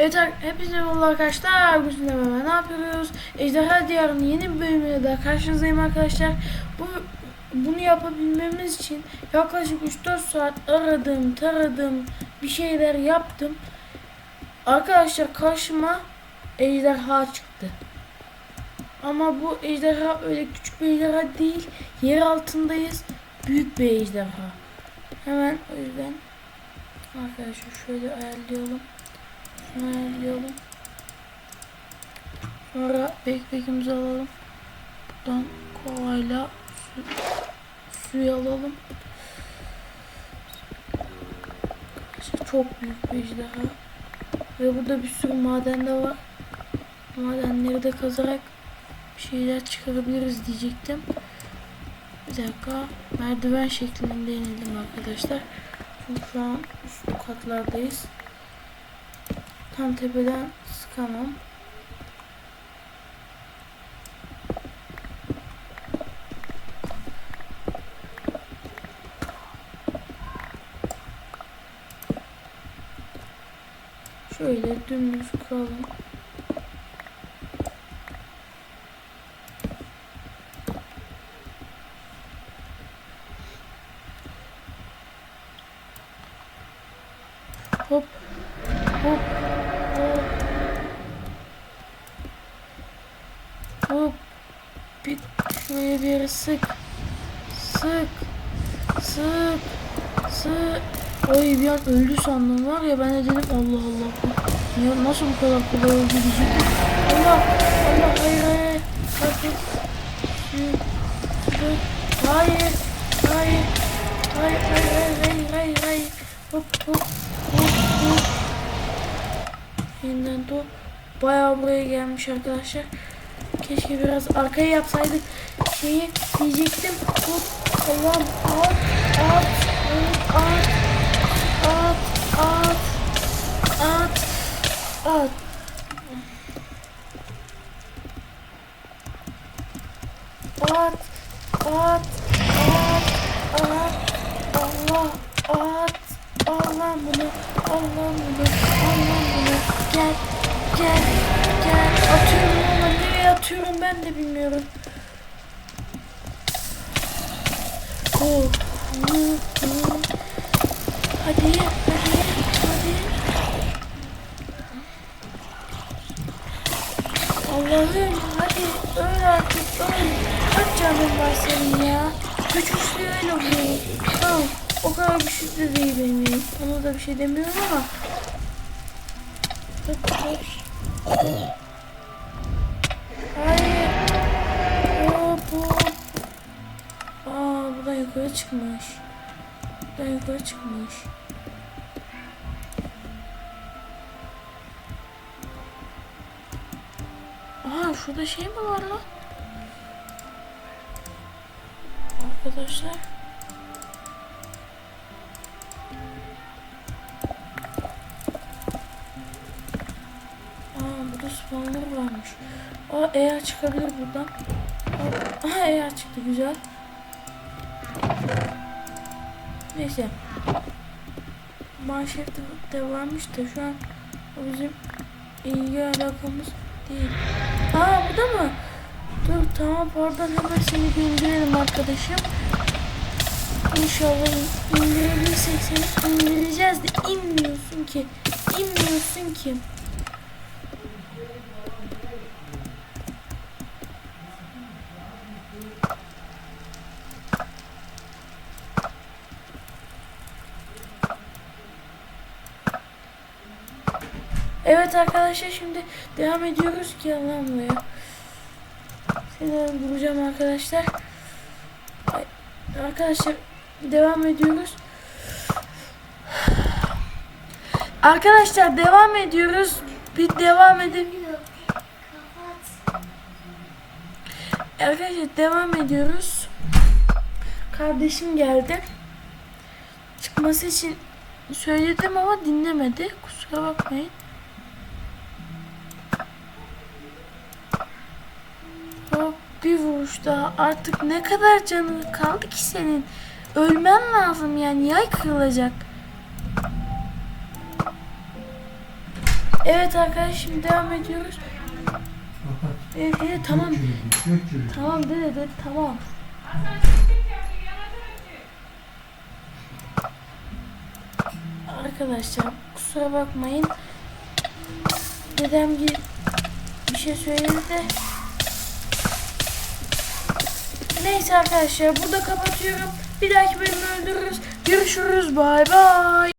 Evet hepinize merhaba arkadaşlar. Bugün ne yapıyoruz? Ejderha Diyarı'nın yeni bir bölümüyle daha karşınızdayım arkadaşlar. Bu bunu yapabilmemiz için yaklaşık 3-4 saat aradım, taradım, bir şeyler yaptım. Arkadaşlar karşıma ejderha çıktı. Ama bu ejderha öyle küçük bir ejderha değil. Yer altındayız. Büyük bir ejderha. Hemen o yüzden arkadaşlar şöyle ayarlayalım. Şunu ayarlayalım. Sonra backpack'imizi alalım. Buradan kovayla su, suyu alalım. Çok büyük bir ejderha. Ve burada bir sürü maden de var. Madenleri de kazarak bir şeyler çıkarabiliriz diyecektim. Bir dakika. Merdiven şeklinde inelim arkadaşlar. Çünkü şu an üst katlardayız. Tam tepeden sıkamam. Şöyle dümdüz kıralım. Hop. Hop. Hop. Hop. Bir şuraya bir sık. Sık. Sık. Sık. Oy bir an öldü sandım var ya ben de dedim Allah Allah. Ya nasıl bu kadar kolay öldü diyecektim. Allah. Allah. Hayır. Hayır. Hayır. Hayır. Hayır hayır hayır hayır hayır hayır. Hop hop hop hop. Yeniden top. Bayağı buraya gelmiş arkadaşlar. Keşke biraz arkaya yapsaydık. Şeyi diyecektim. Tut. Allah'ım at at at at at at at. At. at. Ben de bilmiyorum oh. hı, hı. hadi hadi hadi Allah'ım hadi öl artık öl kaç canın var senin ya güçlü öyle oluyor tamam o kadar güçlü de değil benim ona da bir şey demiyorum ama. Hayır. Yukarı çıkmış. Buradan yukarı çıkmış. Aa şurada şey mi var lan? Arkadaşlar. Aa burada spawnlar varmış. Aa eğer çıkabilir buradan. Aa, aha eğer çıktı güzel. Neyse. Manşet de, varmış da şu an o bizim ilgi alakamız değil. Aa bu da mı? Dur tamam pardon hemen seni bir indirelim arkadaşım. İnşallah in- indirebilirsek seni indireceğiz de inmiyorsun ki. İnmiyorsun ki. Evet arkadaşlar şimdi devam ediyoruz ki Allah'ım. Seni öldüreceğim arkadaşlar. Arkadaşlar devam ediyoruz. Arkadaşlar devam ediyoruz. Bir devam edin. Arkadaşlar devam ediyoruz. Kardeşim geldi. Çıkması için söyledim ama dinlemedi. Kusura bakmayın. Bir vuruş daha. Artık ne kadar canın kaldı ki senin? Ölmen lazım yani yay kırılacak. Evet arkadaşlar şimdi devam ediyoruz. Evet, evet tamam. Tamam dede dede tamam. Arkadaşlar kusura bakmayın. Dedem bir, bir şey söyledi de. Neyse arkadaşlar burada kapatıyorum. Bir dahaki bölümü öldürürüz. Görüşürüz. Bay bay.